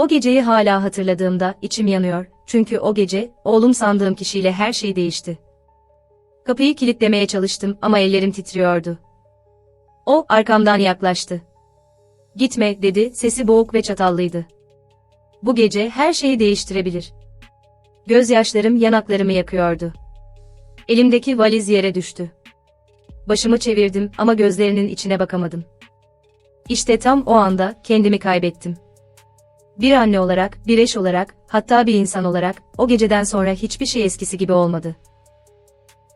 O geceyi hala hatırladığımda içim yanıyor, çünkü o gece, oğlum sandığım kişiyle her şey değişti. Kapıyı kilitlemeye çalıştım ama ellerim titriyordu. O, arkamdan yaklaştı. Gitme, dedi, sesi boğuk ve çatallıydı. Bu gece her şeyi değiştirebilir. Gözyaşlarım yanaklarımı yakıyordu. Elimdeki valiz yere düştü. Başımı çevirdim ama gözlerinin içine bakamadım. İşte tam o anda kendimi kaybettim. Bir anne olarak, bir eş olarak, hatta bir insan olarak, o geceden sonra hiçbir şey eskisi gibi olmadı.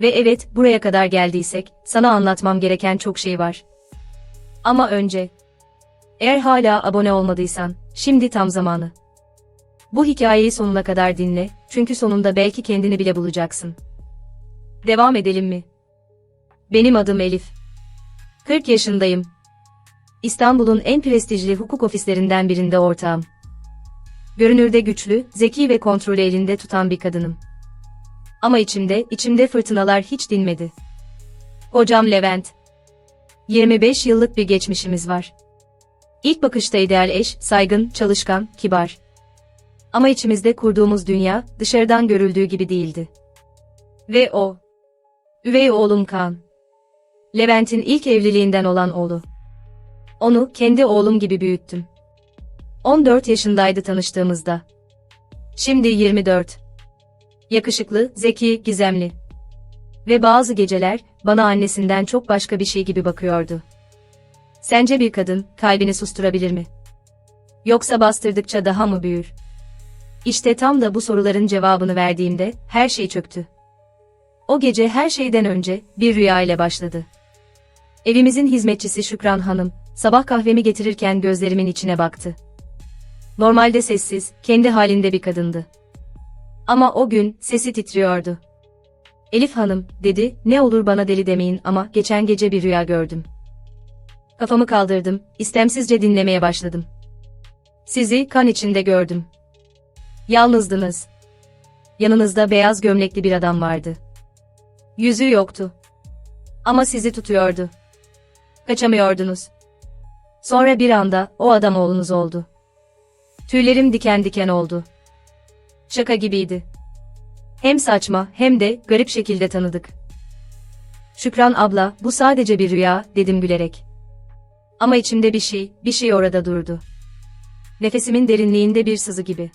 Ve evet, buraya kadar geldiysek, sana anlatmam gereken çok şey var. Ama önce, eğer hala abone olmadıysan, şimdi tam zamanı. Bu hikayeyi sonuna kadar dinle, çünkü sonunda belki kendini bile bulacaksın. Devam edelim mi? Benim adım Elif. 40 yaşındayım. İstanbul'un en prestijli hukuk ofislerinden birinde ortağım. Görünürde güçlü, zeki ve kontrolü elinde tutan bir kadınım. Ama içimde, içimde fırtınalar hiç dinmedi. Hocam Levent. 25 yıllık bir geçmişimiz var. İlk bakışta ideal eş, saygın, çalışkan, kibar. Ama içimizde kurduğumuz dünya, dışarıdan görüldüğü gibi değildi. Ve o. Üvey oğlum Kaan. Levent'in ilk evliliğinden olan oğlu. Onu kendi oğlum gibi büyüttüm. 14 yaşındaydı tanıştığımızda. Şimdi 24. Yakışıklı, zeki, gizemli. Ve bazı geceler bana annesinden çok başka bir şey gibi bakıyordu. Sence bir kadın kalbini susturabilir mi? Yoksa bastırdıkça daha mı büyür? İşte tam da bu soruların cevabını verdiğimde her şey çöktü. O gece her şeyden önce bir rüya ile başladı. Evimizin hizmetçisi Şükran Hanım, sabah kahvemi getirirken gözlerimin içine baktı. Normalde sessiz, kendi halinde bir kadındı. Ama o gün sesi titriyordu. Elif Hanım, dedi, ne olur bana deli demeyin ama geçen gece bir rüya gördüm. Kafamı kaldırdım, istemsizce dinlemeye başladım. Sizi kan içinde gördüm. Yalnızdınız. Yanınızda beyaz gömlekli bir adam vardı. Yüzü yoktu. Ama sizi tutuyordu. Kaçamıyordunuz. Sonra bir anda o adam oğlunuz oldu. Tüylerim diken diken oldu. Şaka gibiydi. Hem saçma hem de garip şekilde tanıdık. Şükran abla, bu sadece bir rüya, dedim gülerek. Ama içimde bir şey, bir şey orada durdu. Nefesimin derinliğinde bir sızı gibi.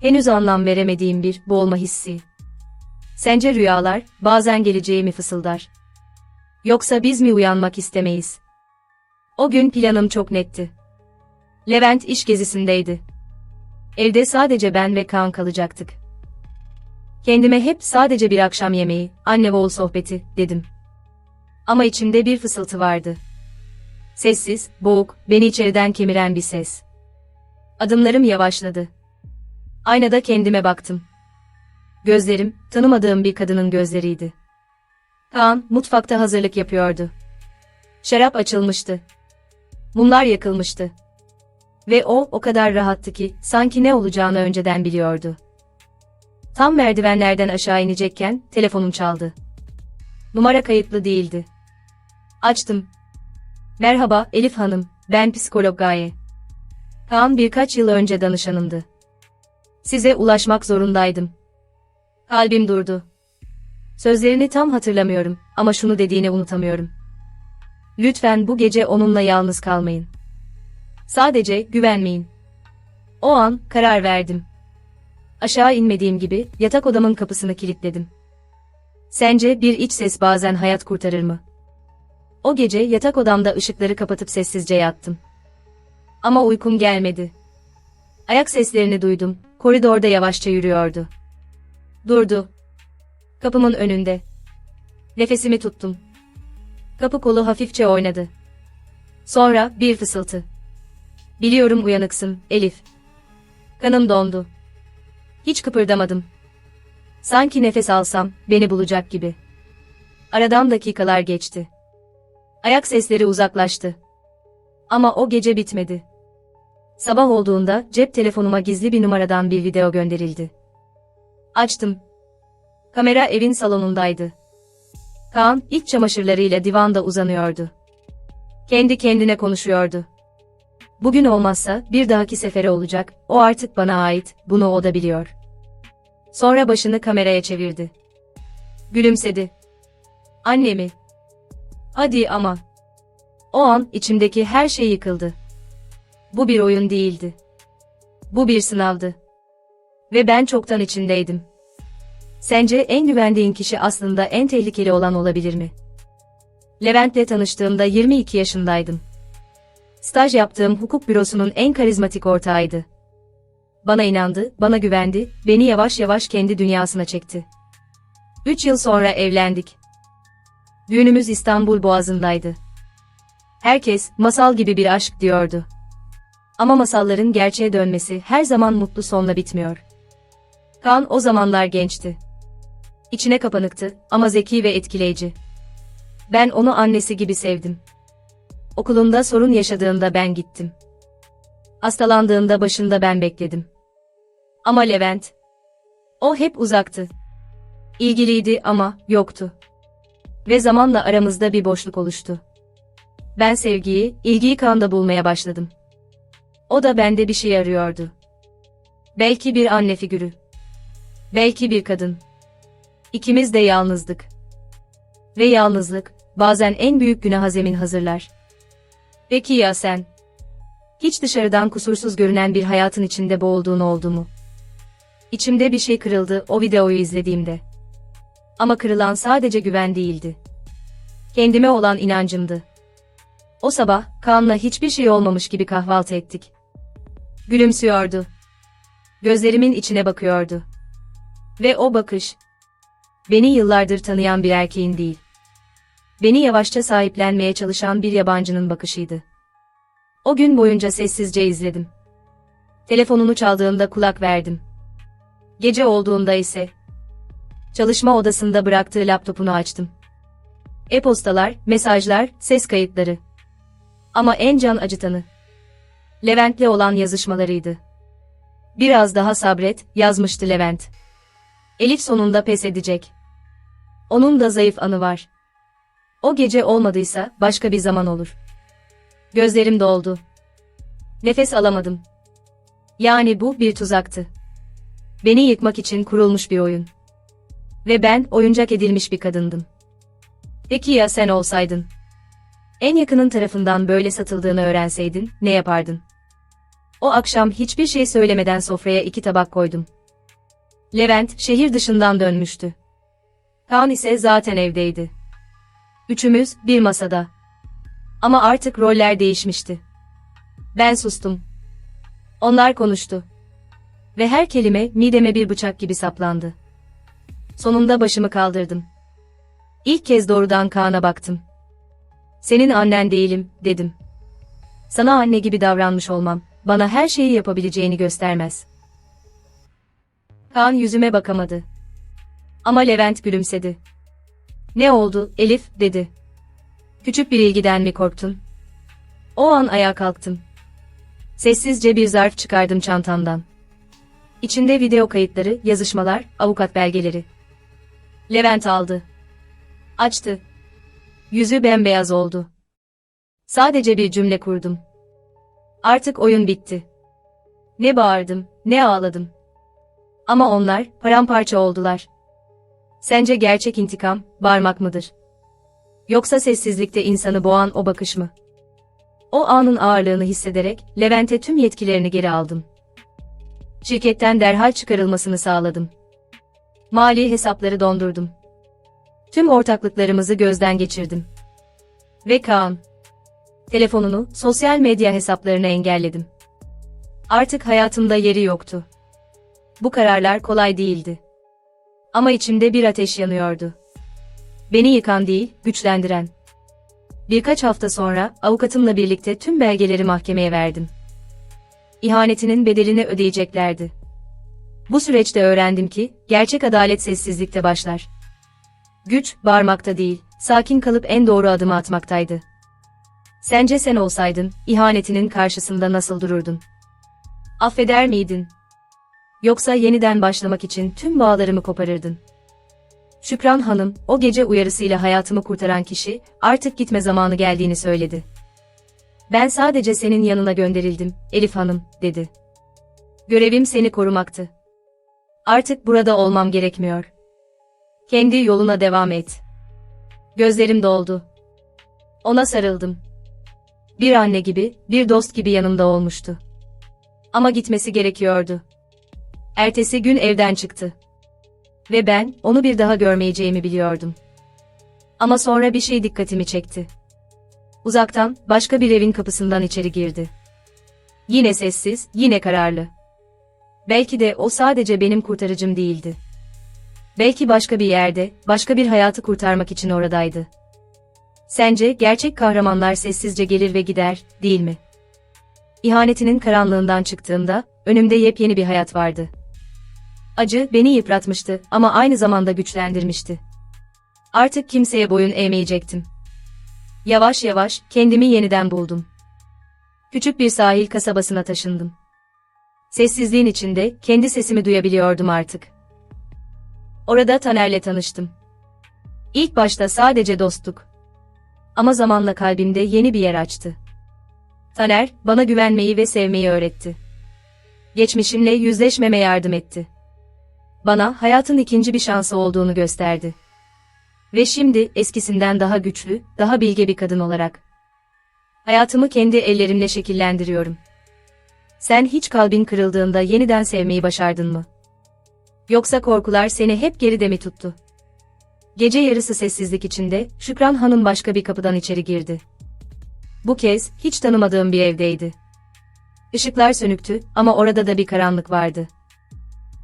Henüz anlam veremediğim bir boğulma hissi. Sence rüyalar bazen geleceği mi fısıldar? Yoksa biz mi uyanmak istemeyiz? O gün planım çok netti. Levent iş gezisindeydi. Evde sadece ben ve Kaan kalacaktık. Kendime hep sadece bir akşam yemeği, anne ve oğul sohbeti, dedim. Ama içimde bir fısıltı vardı. Sessiz, boğuk, beni içeriden kemiren bir ses. Adımlarım yavaşladı. Aynada kendime baktım. Gözlerim, tanımadığım bir kadının gözleriydi. Kaan, mutfakta hazırlık yapıyordu. Şarap açılmıştı. Mumlar yakılmıştı. Ve o, o kadar rahattı ki, sanki ne olacağını önceden biliyordu. Tam merdivenlerden aşağı inecekken, telefonum çaldı. Numara kayıtlı değildi. Açtım. Merhaba, Elif Hanım, ben psikolog Gaye. Kaan birkaç yıl önce danışanımdı. Size ulaşmak zorundaydım. Kalbim durdu. Sözlerini tam hatırlamıyorum ama şunu dediğini unutamıyorum. Lütfen bu gece onunla yalnız kalmayın. Sadece güvenmeyin. O an karar verdim. Aşağı inmediğim gibi yatak odamın kapısını kilitledim. Sence bir iç ses bazen hayat kurtarır mı? O gece yatak odamda ışıkları kapatıp sessizce yattım. Ama uykum gelmedi. Ayak seslerini duydum, koridorda yavaşça yürüyordu. Durdu. Kapımın önünde. Nefesimi tuttum. Kapı kolu hafifçe oynadı. Sonra bir fısıltı. Biliyorum uyanıksın, Elif. Kanım dondu. Hiç kıpırdamadım. Sanki nefes alsam, beni bulacak gibi. Aradan dakikalar geçti. Ayak sesleri uzaklaştı. Ama o gece bitmedi. Sabah olduğunda cep telefonuma gizli bir numaradan bir video gönderildi. Açtım. Kamera evin salonundaydı. Kaan iç çamaşırlarıyla divanda uzanıyordu. Kendi kendine konuşuyordu. Bugün olmazsa bir dahaki sefere olacak, o artık bana ait, bunu o da biliyor. Sonra başını kameraya çevirdi. Gülümsedi. Annemi. Hadi ama. O an içimdeki her şey yıkıldı. Bu bir oyun değildi. Bu bir sınavdı. Ve ben çoktan içindeydim. Sence en güvendiğin kişi aslında en tehlikeli olan olabilir mi? Levent'le tanıştığımda 22 yaşındaydım. Staj yaptığım hukuk bürosunun en karizmatik ortağıydı. Bana inandı, bana güvendi, beni yavaş yavaş kendi dünyasına çekti. Üç yıl sonra evlendik. Düğünümüz İstanbul Boğazı'ndaydı. Herkes, masal gibi bir aşk diyordu. Ama masalların gerçeğe dönmesi her zaman mutlu sonla bitmiyor. Kaan o zamanlar gençti. İçine kapanıktı ama zeki ve etkileyici. Ben onu annesi gibi sevdim. Okulunda sorun yaşadığında ben gittim. Hastalandığında başında ben bekledim. Ama Levent, o hep uzaktı. İlgiliydi ama yoktu. Ve zamanla aramızda bir boşluk oluştu. Ben sevgiyi, ilgiyi Kaan'da bulmaya başladım. O da bende bir şey arıyordu. Belki bir anne figürü. Belki bir kadın. İkimiz de yalnızdık. Ve yalnızlık, bazen en büyük günaha zemin hazırlar. Peki ya sen? Hiç dışarıdan kusursuz görünen bir hayatın içinde boğulduğun oldu mu? İçimde bir şey kırıldı o videoyu izlediğimde. Ama kırılan sadece güven değildi. Kendime olan inancımdı. O sabah, Kaan'la hiçbir şey olmamış gibi kahvaltı ettik. Gülümsüyordu. Gözlerimin içine bakıyordu. Ve o bakış, beni yıllardır tanıyan bir erkeğin değil. Beni yavaşça sahiplenmeye çalışan bir yabancının bakışıydı. O gün boyunca sessizce izledim. Telefonunu çaldığında kulak verdim. Gece olduğunda ise çalışma odasında bıraktığı laptopunu açtım. E-postalar, mesajlar, ses kayıtları. Ama en can acıtanı Levent'le olan yazışmalarıydı. Biraz daha sabret, yazmıştı Levent. Elif sonunda pes edecek. Onun da zayıf anı var. O gece olmadıysa başka bir zaman olur. Gözlerim doldu. Nefes alamadım. Yani bu bir tuzaktı. Beni yıkmak için kurulmuş bir oyun. Ve ben oyuncak edilmiş bir kadındım. Peki ya sen olsaydın? En yakının tarafından böyle satıldığını öğrenseydin, ne yapardın? O akşam hiçbir şey söylemeden sofraya iki tabak koydum. Levent, şehir dışından dönmüştü. Kaan ise zaten evdeydi. Üçümüz, bir masada. Ama artık roller değişmişti. Ben sustum. Onlar konuştu. Ve her kelime mideme bir bıçak gibi saplandı. Sonunda başımı kaldırdım. İlk kez doğrudan Kaan'a baktım. Senin annen değilim, dedim. Sana anne gibi davranmış olmam, bana her şeyi yapabileceğini göstermez. Kaan yüzüme bakamadı. Ama Levent gülümsedi. Ne oldu, Elif, dedi. Küçük bir ilgiden mi korktun? O an ayağa kalktım. Sessizce bir zarf çıkardım çantamdan. İçinde video kayıtları, yazışmalar, avukat belgeleri. Levent aldı. Açtı. Yüzü bembeyaz oldu. Sadece bir cümle kurdum. Artık oyun bitti. Ne bağırdım, ne ağladım. Ama onlar paramparça oldular. Sence gerçek intikam bağırmak mıdır? Yoksa sessizlikte insanı boğan o bakış mı? O anın ağırlığını hissederek Levent'e tüm yetkilerini geri aldım. Şirketten derhal çıkarılmasını sağladım. Mali hesapları dondurdum. Tüm ortaklıklarımızı gözden geçirdim. Ve Kaan. Telefonunu, sosyal medya hesaplarını engelledim. Artık hayatımda yeri yoktu. Bu kararlar kolay değildi. Ama içimde bir ateş yanıyordu. Beni yıkan değil, güçlendiren. Birkaç hafta sonra avukatımla birlikte tüm belgeleri mahkemeye verdim. İhanetinin bedelini ödeyeceklerdi. Bu süreçte öğrendim ki gerçek adalet sessizlikte başlar. Güç bağırmakta değil, sakin kalıp en doğru adımı atmaktaydı. Sence sen olsaydın ihanetinin karşısında nasıl dururdun? Affeder miydin? Yoksa yeniden başlamak için tüm bağlarımı koparırdın. Şükran Hanım, o gece uyarısıyla hayatımı kurtaran kişi, artık gitme zamanı geldiğini söyledi. Ben sadece senin yanına gönderildim, Elif Hanım, dedi. Görevim seni korumaktı. Artık burada olmam gerekmiyor. Kendi yoluna devam et. Gözlerim doldu. Ona sarıldım. Bir anne gibi, bir dost gibi yanımda olmuştu. Ama gitmesi gerekiyordu. Ertesi gün evden çıktı. Ve ben, onu bir daha görmeyeceğimi biliyordum. Ama sonra bir şey dikkatimi çekti. Uzaktan, başka bir evin kapısından içeri girdi. Yine sessiz, yine kararlı. Belki de o sadece benim kurtarıcım değildi. Belki başka bir yerde, başka bir hayatı kurtarmak için oradaydı. Sence gerçek kahramanlar sessizce gelir ve gider, değil mi? İhanetinin karanlığından çıktığımda, önümde yepyeni bir hayat vardı. Acı beni yıpratmıştı ama aynı zamanda güçlendirmişti. Artık kimseye boyun eğmeyecektim. Yavaş yavaş kendimi yeniden buldum. Küçük bir sahil kasabasına taşındım. Sessizliğin içinde kendi sesimi duyabiliyordum artık. Orada Taner'le tanıştım. İlk başta sadece dostluk. Ama zamanla kalbimde yeni bir yer açtı. Taner, bana güvenmeyi ve sevmeyi öğretti. Geçmişimle yüzleşmeme yardım etti. Bana hayatın ikinci bir şansı olduğunu gösterdi. Ve şimdi eskisinden daha güçlü, daha bilge bir kadın olarak. Hayatımı kendi ellerimle şekillendiriyorum. Sen hiç kalbin kırıldığında yeniden sevmeyi başardın mı? Yoksa korkular seni hep geride mi tuttu? Gece yarısı sessizlik içinde, Şükran Hanım başka bir kapıdan içeri girdi. Bu kez, hiç tanımadığım bir evdeydi. Işıklar sönüktü ama orada da bir karanlık vardı.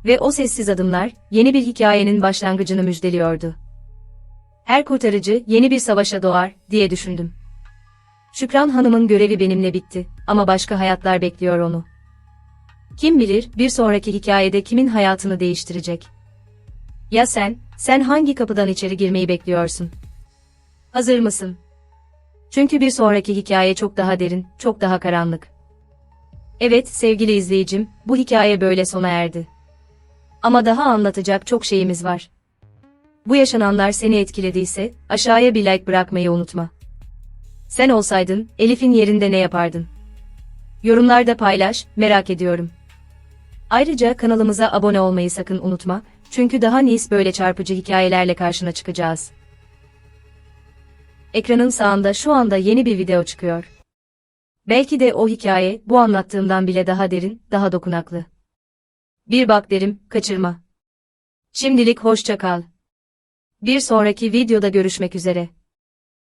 Ve o sessiz adımlar, yeni bir hikayenin başlangıcını müjdeliyordu. Her kurtarıcı yeni bir savaşa doğar, diye düşündüm. Şükran Hanım'ın görevi benimle bitti ama başka hayatlar bekliyor onu. Kim bilir bir sonraki hikayede kimin hayatını değiştirecek. Ya sen, sen hangi kapıdan içeri girmeyi bekliyorsun? Hazır mısın? Çünkü bir sonraki hikaye çok daha derin, çok daha karanlık. Evet sevgili izleyicim, bu hikaye böyle sona erdi. Ama daha anlatacak çok şeyimiz var. Bu yaşananlar seni etkilediyse, aşağıya bir like bırakmayı unutma. Sen olsaydın, Elif'in yerinde ne yapardın? Yorumlarda paylaş, merak ediyorum. Ayrıca kanalımıza abone olmayı sakın unutma, çünkü daha nice böyle çarpıcı hikayelerle karşına çıkacağız. Ekranın sağında şu anda yeni bir video çıkıyor. Belki de o hikaye, bu anlattığımdan bile daha derin, daha dokunaklı. Bir bak derim, kaçırma. Şimdilik hoşça kal. Bir sonraki videoda görüşmek üzere.